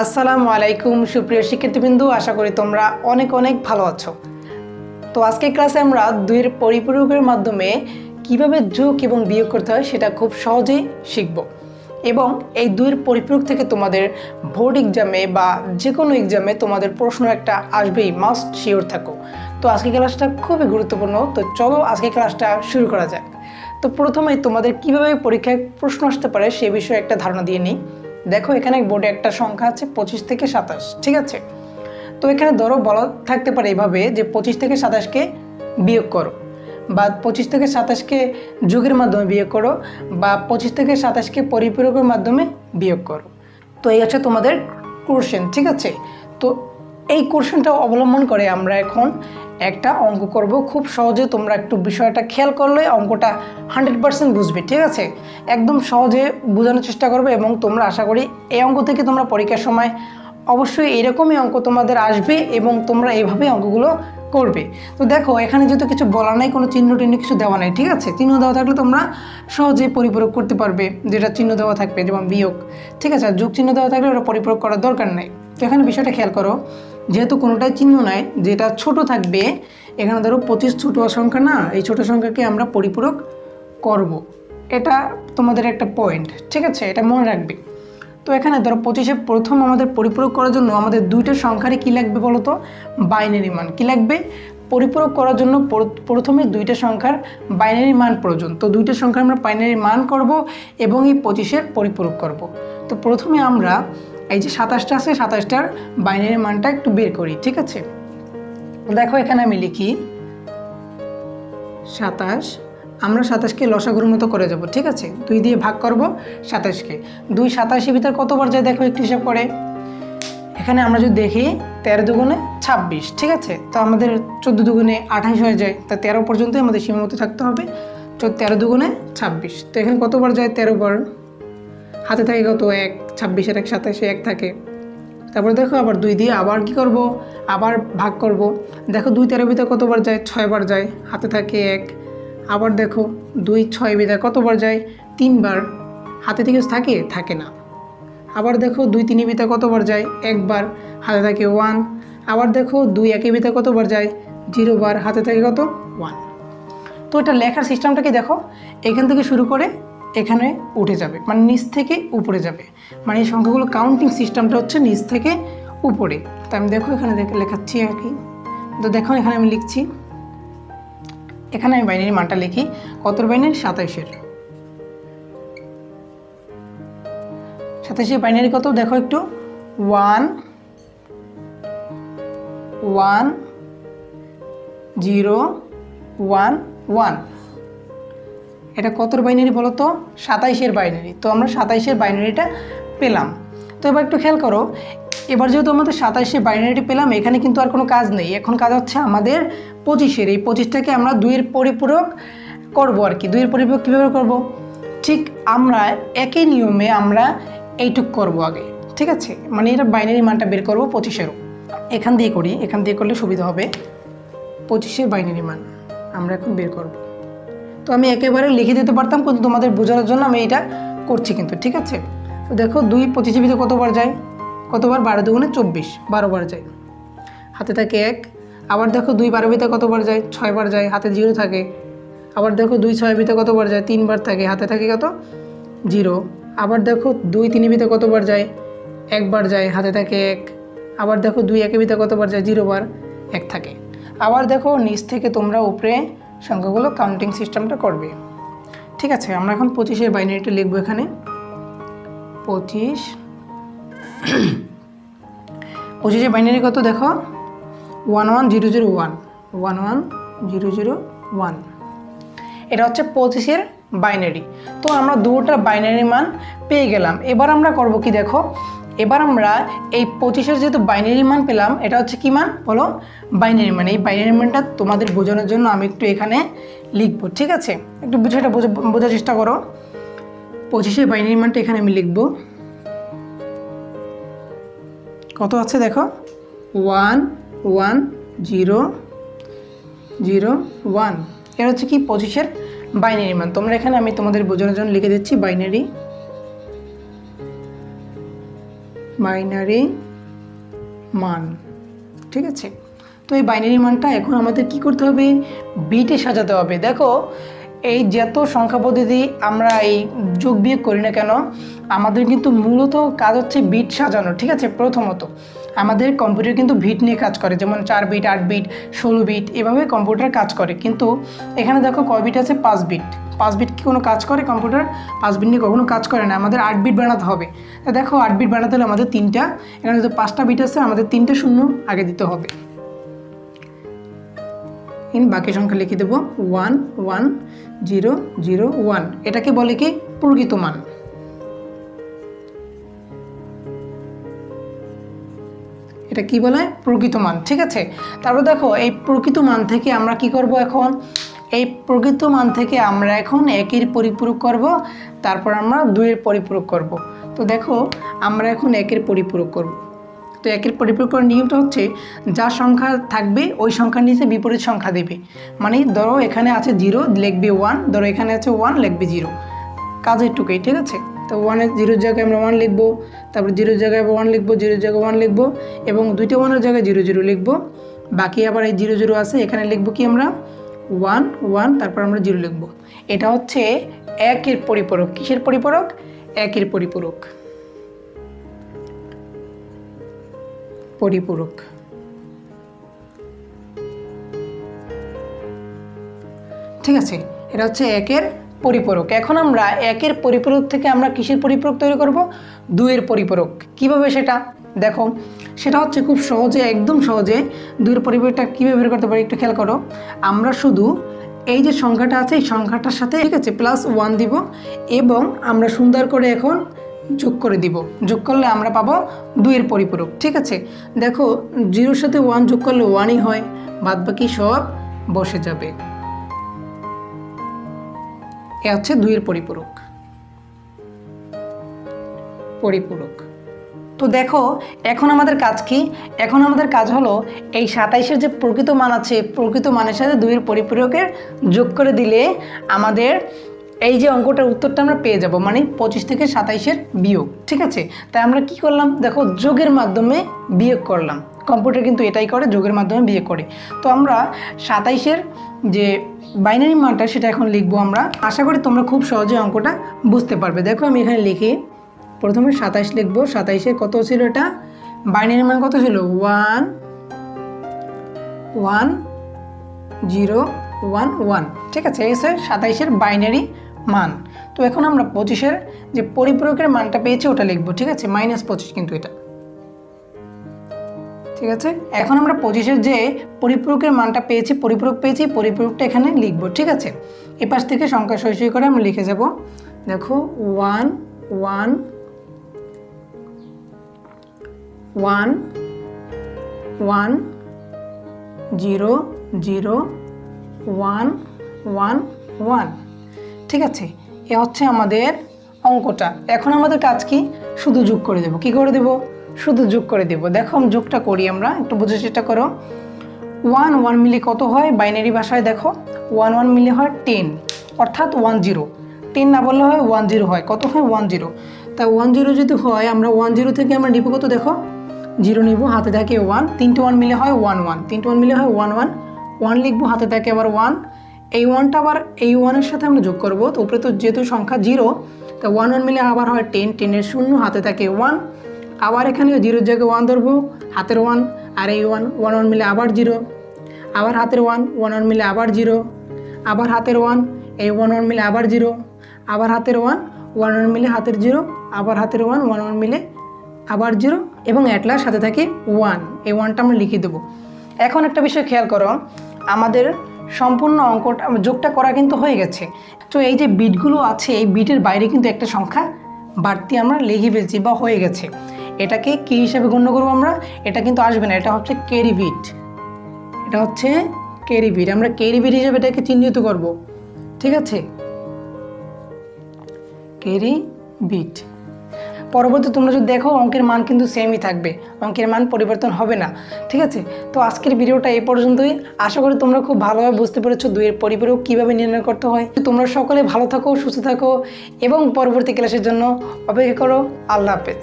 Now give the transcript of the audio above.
আসসালামু আলাইকুম, সুপ্রিয় শিক্ষার্থীবৃন্দু, আশা করি তোমরা অনেক অনেক ভালো আছো। তো আজকের ক্লাসে আমরা দুইয়ের পরিপূরকের মাধ্যমে কীভাবে যোগ এবং বিয়োগ করতে হয় সেটা খুব সহজেই শিখব। এবং এই দুইয়ের পরিপূরক থেকে তোমাদের বোর্ড এক্সামে বা যে কোনো এক্সামে তোমাদের প্রশ্ন একটা আসবেই মাস্ট শিওর থাকো। তো আজকের ক্লাসটা খুবই গুরুত্বপূর্ণ, তো চলো আজকে ক্লাসটা শুরু করা যাক। তো প্রথমেই তোমাদের কীভাবে পরীক্ষায় প্রশ্ন আসতে পারে সে বিষয়ে একটা ধারণা দিয়ে নিই। দেখো, এখানে বোর্ডে একটা সংখ্যা আছে, পঁচিশ থেকে সাতাশ, ঠিক আছে? তো এখানে ধরো, বলা থাকতে পারে এইভাবে যে পঁচিশ থেকে সাতাশকে বিয়োগ করো, বা পঁচিশ থেকে সাতাশকে যুগের মাধ্যমে বিয়োগ করো, বা পঁচিশ থেকে সাতাশকে পরিপূরকের মাধ্যমে বিয়োগ করো। তো এই হচ্ছে তোমাদের কোশ্চেন ঠিক আছে? তো এই কোশ্চেনটা অবলম্বন করে আমরা এখন একটা অঙ্ক করব। খুব সহজে তোমরা একটু বিষয়টা খেয়াল করলে অঙ্কটা হান্ড্রেড পার্সেন্ট বুঝবে, ঠিক আছে? একদম সহজে বোঝানোর চেষ্টা করবে এবং তোমরা আশা করি এই অঙ্ক থেকে তোমরা পরীক্ষার সময় অবশ্যই এরকমই অঙ্ক তোমাদের আসবে এবং তোমরা এইভাবে অঙ্কগুলো করবে। তো দেখো, এখানে যেহেতু কিছু বলা নাই, কোনো চিহ্ন টিহ্ন কিছু দেওয়া নাই, ঠিক আছে? চিহ্ন দেওয়া থাকলে তোমরা সহজেই পরিপূরক করতে পারবে, যেটা চিহ্ন দেওয়া থাকবে, যেমন বিয়োগ। ঠিক আছে, আর যোগ চিহ্ন দেওয়া থাকলে ওটা পরিপূরক করার দরকার নাই। তো এখানে বিষয়টা খেয়াল করো, যেহেতু কোনোটাই চিহ্ন নাই, যেটা ছোট থাকবে, এখানে ধরো পঁচিশ ছোট সংখ্যা না, এই ছোট সংখ্যাকে আমরা পরিপূরক করব। এটা তোমাদের একটা পয়েন্ট ঠিক আছে? এটা মনে রাখবে। তো এখানে ধরো পঁচিশে প্রথম আমাদের পরিপূরক করার জন্য আমাদের দুইটা সংখ্যারই কী লাগবে বলো তো? বাইনারি মান। কী লাগবে? পরিপূরক করার জন্য প্রথমে দুইটা সংখ্যার বাইনারি মান প্রয়োজন। তো দুইটা সংখ্যার আমরা বাইনারি মান করব এবং এই পঁচিশের পরিপূরক করব। তো প্রথমে আমরা এই যে সাতাশটা আছে, সাতাশটার বাইনারি মানটা একটু বের করি, ঠিক আছে? দেখো এখানে আমি লিখি সাতাশ আমরা সাতাশকে লসাগুর মতো করে যাব ঠিক আছে? দুই দিয়ে ভাগ করব সাতাশকে। দুই সাতাশের ভিতর কতবার যায় দেখো একটু হিসাব করে। এখানে আমরা যদি দেখি, তেরো দুগুণে ছাব্বিশ, ঠিক আছে? তো আমাদের চোদ্দ দুগুণে আঠাশ হয়ে যায়, তা তেরো পর্যন্তই আমাদের সীমাবদ্ধ থাকতে হবে। তো তেরো দুগুণে ছাব্বিশ, তো এখানে কতবার যায় তেরো বার? হাতে থাকে কত? এক, ছাব্বিশের এক, সাতাশে এক থাকে। তারপরে দেখো আবার দুই দিয়ে আবার কি করব? আবার ভাগ করব। দেখো দুই তেরো ভিতরে কতবার যায়? ছয়বার যায়। হাতে থাকে এক আবার দেখো দুই, ছয় ভিতরে কতবার যায়? তিনবার। হাতে থেকে থাকে থাকে না। আবার দেখো দুই, তিন ভিতরে কতবার যায়? একবার। হাতে থাকে ওয়ান আবার দেখো দুই, একে ভিতরে কতবার যায়? জিরো বার। হাতে থাকে কত? ওয়ান তো এটা লেখার সিস্টেমটাকে দেখো, এখান থেকে শুরু করে এখানে উঠে যাবে মানে নিচ থেকে উপরে যাবে। মানে এই সংখ্যাগুলো কাউন্টিং সিস্টেমটা হচ্ছে নিচ থেকে উপরে। তো আমি দেখো এখানে দেখে লেখাচ্ছি আর কি। তো দেখো এখানে আমি লিখছি। এখানে আমি বাইনারি মানটা লিখি। কতর বাইনারি? সাতাইশের। সাতাইশের বাইনারি কত? দেখো একটু। One one, zero, one one. এটা কতর বাইনারি বলো তো? সাতাইশের বাইনারি। তো আমরা সাতাইশের বাইনারিটা পেলাম। তো এবার একটু খেয়াল করো, এবার যেহেতু আমাদের সাতাইশের বাইনারিটি পেলাম, এখানে কিন্তু আর কোনো কাজ নেই। এখন কাজ হচ্ছে আমাদের পঁচিশের, এই পঁচিশটাকে আমরা দুইয়ের পরিপূরক করব আর কি। দুইয়ের পরিপূরক কীভাবে করব? ঠিক আমরা একই নিয়মে আমরা এইটুক করব আগে, ঠিক আছে? মানে এটা বাইনারি মানটা বের করব পঁচিশেরও। এখান দিয়ে করি, এখান দিয়ে করলে সুবিধা হবে পঁচিশের বাইনারি মান। আমরা এখন বের করব। তো আমি একেবারে লিখে দিতে পারতাম, কিন্তু তোমাদের বোঝানোর জন্য আমি এটা করছি কিন্তু, ঠিক আছে? তো দেখো দুই পঁচিশের ভিতরে কতবার যায়? কতবার? বারো দুগুণে চব্বিশ। বারোবার যায়। হাতে থাকে এক। আবার দেখো দুই বারো ভিতরে কতবার যায়? ছয়বার যায়। হাতে জিরো থাকে। আবার দেখো দুই ছয় ভিতরে কতবার যায়? তিনবার থাকে। হাতে থাকে কত? জিরো। আবার দেখো দুই তিন ভিতরে কতবার যায়? একবার যায়। হাতে থাকে এক। আবার দেখো দুই একের ভিতরে কতবার যায়? জিরো বার এক থাকে। আবার দেখো নিচ থেকে তোমরা উপরে সংখ্যাগুলো কাউন্টিং সিস্টেমটা করবে। ঠিক আছে, আমরা এখন পঁচিশের বাইনারিটা লিখব এখানে। পঁচিশ। পঁচিশে বাইনারি কত দেখো? One one zero zero one one one zero zero one এটা হচ্ছে পঁচিশের বাইনারি তো আমরা দুটোর বাইনারি মান পেয়ে গেলাম। এবার আমরা করব কি দেখো? এবার আমরা এই পঁচিশের যেহেতু বাইনারি মান পেলাম, এটা হচ্ছে কি মান? বলো? বাইনারি মান এই বাইনারি মানটা তোমাদের বোঝানোর জন্য আমি একটু এখানে লিখব, ঠিক আছে? একটু বিষয়টা বোঝা বোঝার চেষ্টা করো। পঁচিশের বাইনারি মানটা এখানে আমি লিখব। কত আছে দেখো? One one, zero zero, one. এর হচ্ছে কি? পঁচিশের বাইনারি মান। তোমরা এখানে আমি তোমাদের বোঝানোর জন্য লিখে দিচ্ছি বাইনারি। বাইনারি মান। ঠিক আছে? তো এই বাইনারি মানটা এখন আমাদের কি করতে হবে? বিটে সাজাতে হবে। দেখো এই যত সংখ্যা পদ্ধতি আমরা এই যোগ বিয়োগ করি না কেন, আমাদের কিন্তু মূলত কাজ হচ্ছে বিট সাজানো, ঠিক আছে? প্রথমত, আমাদের কম্পিউটার কিন্তু বিট নিয়ে কাজ করে, যেমন চার বিট আট বিট ষোলো বিট এভাবে কম্পিউটার কাজ করে। কিন্তু এখানে দেখো কয় বিট আছে? পাঁচ বিট পাঁচ বিট কি কোনো কাজ করে কম্পিউটার পাঁচ বিট নিয়ে কখনো কাজ করে না। আমাদের আট বিট বানাতে হবে। দেখো, আট বিট বানাতে হলে আমাদের তিনটা, এখানে যদি পাঁচটা বিট আছে, আমাদের তিনটে শূন্য আগে দিতে হবে। ইন বাকি সংখ্যা লিখে দেবো। One one, zero zero, one. এটাকে বলে কি? প্রকৃত মান। এটা কি বলে? প্রকৃত মান, ঠিক আছে? তারপর দেখো, এই প্রকৃত মান থেকে আমরা কি করব এখন? এই প্রকৃত মান থেকে আমরা এখন একের পরিপূরক করব, তারপর আমরা দুইয়ের পরিপূরক করব। তো দেখো, আমরা এখন একের পরিপূরক করব। তো একের পরিপূরক নিয়মটা হচ্ছে, যা সংখ্যা থাকবে, ওই সংখ্যার নিচে বিপরীত সংখ্যা দেবে। মানে ধরো এখানে আছে জিরো, লিখবে ওয়ান ধরো এখানে আছে ওয়ান লিখবে জিরো। কাজের টুকুই, ঠিক আছে? তো ওয়ানের জিরোর জায়গায় আমরা ওয়ান লিখব, তারপর জিরোর জায়গায় ওয়ান লিখব, জিরোর জায়গায় ওয়ান লিখব, এবং দুইটা ওয়ানের জায়গায় জিরো জিরো লিখব। বাকি আবার এই জিরো জিরো আছে, এখানে লিখব কি আমরা? ওয়ান ওয়ান তারপর আমরা জিরো লিখব। এটা হচ্ছে একের পরিপূরক। কিসের পরিপূরক? একের পরিপূরক। পরিপূরক। ঠিক আছে, এটা হচ্ছে একের পরিপূরক। এখন আমরা একের পরিপূরক থেকে আমরা কিসের পরিপূরক তৈরি করব? দুইয়ের পরিপূরক। কীভাবে সেটা? দেখো, সেটা হচ্ছে খুব সহজে, একদম সহজে দুইয়ের পরিপূরকটা কীভাবে বের করতে পারি একটু খেয়াল করো। আমরা শুধু এই যে সংখ্যাটা আছে, এই সংখ্যাটার সাথে, ঠিক আছে প্লাস ওয়ান দিব এবং আমরা সুন্দর করে এখন যোগ করে দিব। যোগ করলে আমরা পাবো দুইয়ের পরিপূরক, ঠিক আছে? দেখো, জিরোর সাথে ওয়ান যোগ করলে ওয়ানই হয় বাদ বাকি সব বসে যাবে। এ হচ্ছে দুইয়ের পরিপূরক। পরিপূরক। তো দেখো, এখন আমাদের কাজ কি? এখন আমাদের কাজ হলো এই সাতাইশের যে প্রকৃত মান আছে, প্রকৃত মানের সাথে দুইয়ের পরিপূরকের যোগ করে দিলে আমাদের এই যে অঙ্কটার উত্তরটা আমরা পেয়ে যাব মানে পঁচিশ থেকে সাতাইশের বিয়োগ, ঠিক আছে? তাই আমরা কি করলাম? দেখো, যোগের মাধ্যমে বিয়োগ করলাম। কম্পিউটার কিন্তু এটাই করে, যোগের মাধ্যমে বিয়োগ করে। তো আমরা সাতাইশের যে বাইনারি মানটা, সেটা এখন লিখব আমরা। আশা করি তোমরা খুব সহজে অঙ্কটা বুঝতে পারবে। দেখো, আমি এখানে লিখি, প্রথমে সাতাইশ লিখব। সাতাইশের কত ছিল এটা? বাইনারি মান কত ছিল? One one, zero, one one, ঠিক আছে? এসে সাতাইশের বাইনারি মান। তো এখন আমরা পঁচিশের যে পরিপূরকের মানটা পেয়েছি ওটা লিখব, ঠিক আছে? মাইনাস পঁচিশ কিন্তু এটা। ঠিক আছে? এখন আমরা পঁচিশের যে পরিপূরকের মানটা পেয়েছি, পরিপূরক পেয়েছি, পরিপূরকটা এখানে লিখব, ঠিক আছে? এ পাশ থেকে সংখ্যা সই করে আমরা লিখে যাব। দেখো, one one one one, zero zero, one one one. ঠিক আছে? এ হচ্ছে আমাদের অঙ্কটা। এখন আমাদের কাজ কি? শুধু যোগ করে দেব। কি করে দেব? শুধু যোগ করে দেব। দেখো যোগটা করি আমরা। একটু বোঝার চেষ্টা করো। ওয়ান ওয়ান মিলে কত হয়? বাইনারি ভাষায় দেখো। ওয়ান ওয়ান মিলে হয় টেন। অর্থাৎ ওয়ান, জিরো। টেন না বললে হয় ওয়ান, জিরো হয়। কত হয়? One, zero. তা ওয়ান, জিরো যদি হয়, আমরা ওয়ান, জিরো থেকে আমরা নিব কত দেখো? জিরো নিব, হাতে থাকে ওয়ান। তিনটে ওয়ান মিলে হয় ওয়ান ওয়ান। তিনটে ওয়ান মিলে হয় ওয়ান ওয়ান। ওয়ান লিখব, হাতে থাকে আবার ওয়ান। এই ওয়ানটা আবার এই ওয়ানের সাথে আমরা যোগ করব, তো উপরে তো যেহেতু সংখ্যা জিরো তো ওয়ান ওয়ান মিলে আবার হয় টেন টেনের শূন্য, হাতে থাকে ওয়ান আবার এখানে জিরোর জায়গায় ওয়ান ধরবো, হাতের ওয়ান আর এই ওয়ান ওয়ান ওয়ান মিলে আবার জিরো আবার হাতের ওয়ান ওয়ান ওয়ান মিলে আবার জিরো আবার হাতের ওয়ান এই ওয়ান ওয়ান মিলে আবার জিরো আবার হাতের ওয়ান ওয়ান ওয়ান মিলে হাতের জিরো আবার হাতের ওয়ান ওয়ান ওয়ান মিলে আবার জিরো এবং অ্যাটলার সাথে থাকে ওয়ান এই ওয়ানটা আমরা লিখে দেবো। এখন একটা বিষয় খেয়াল করো, আমাদের সম্পূর্ণ অঙ্কটা যোগটা করা কিন্তু হয়ে গেছে। তো এই যে বিটগুলো আছে, এই বিটের বাইরে কিন্তু একটা সংখ্যা বাড়তি আমরা লিখে ফেলছি বা হয়ে গেছে। এটাকে কী হিসাবে গণ্য করব আমরা? এটা কিন্তু আসবে না, এটা হচ্ছে ক্যারি বিট। এটা হচ্ছে ক্যারি বিট। আমরা ক্যারি বিট হিসাবে এটাকে চিহ্নিত করব। ঠিক আছে? Carry bit. পরবর্তী তোমরা যদি দেখো, অঙ্কের মান কিন্তু সেমই থাকবে। অঙ্কের মান পরিবর্তন হবে না। ঠিক আছে? তো আজকের ভিডিওটা এই পর্যন্তই। আশা করি তোমরা খুব ভালোভাবে বুঝতে পেরেছ দুইয়ের পরিপূরক কীভাবে নির্ণয় করতে হয়। তোমরা সকলে ভালো থাকো, সুস্থ থাকো এবং পরবর্তী ক্লাসের জন্য অপেক্ষা করো। আল্লাহ হাফেজ।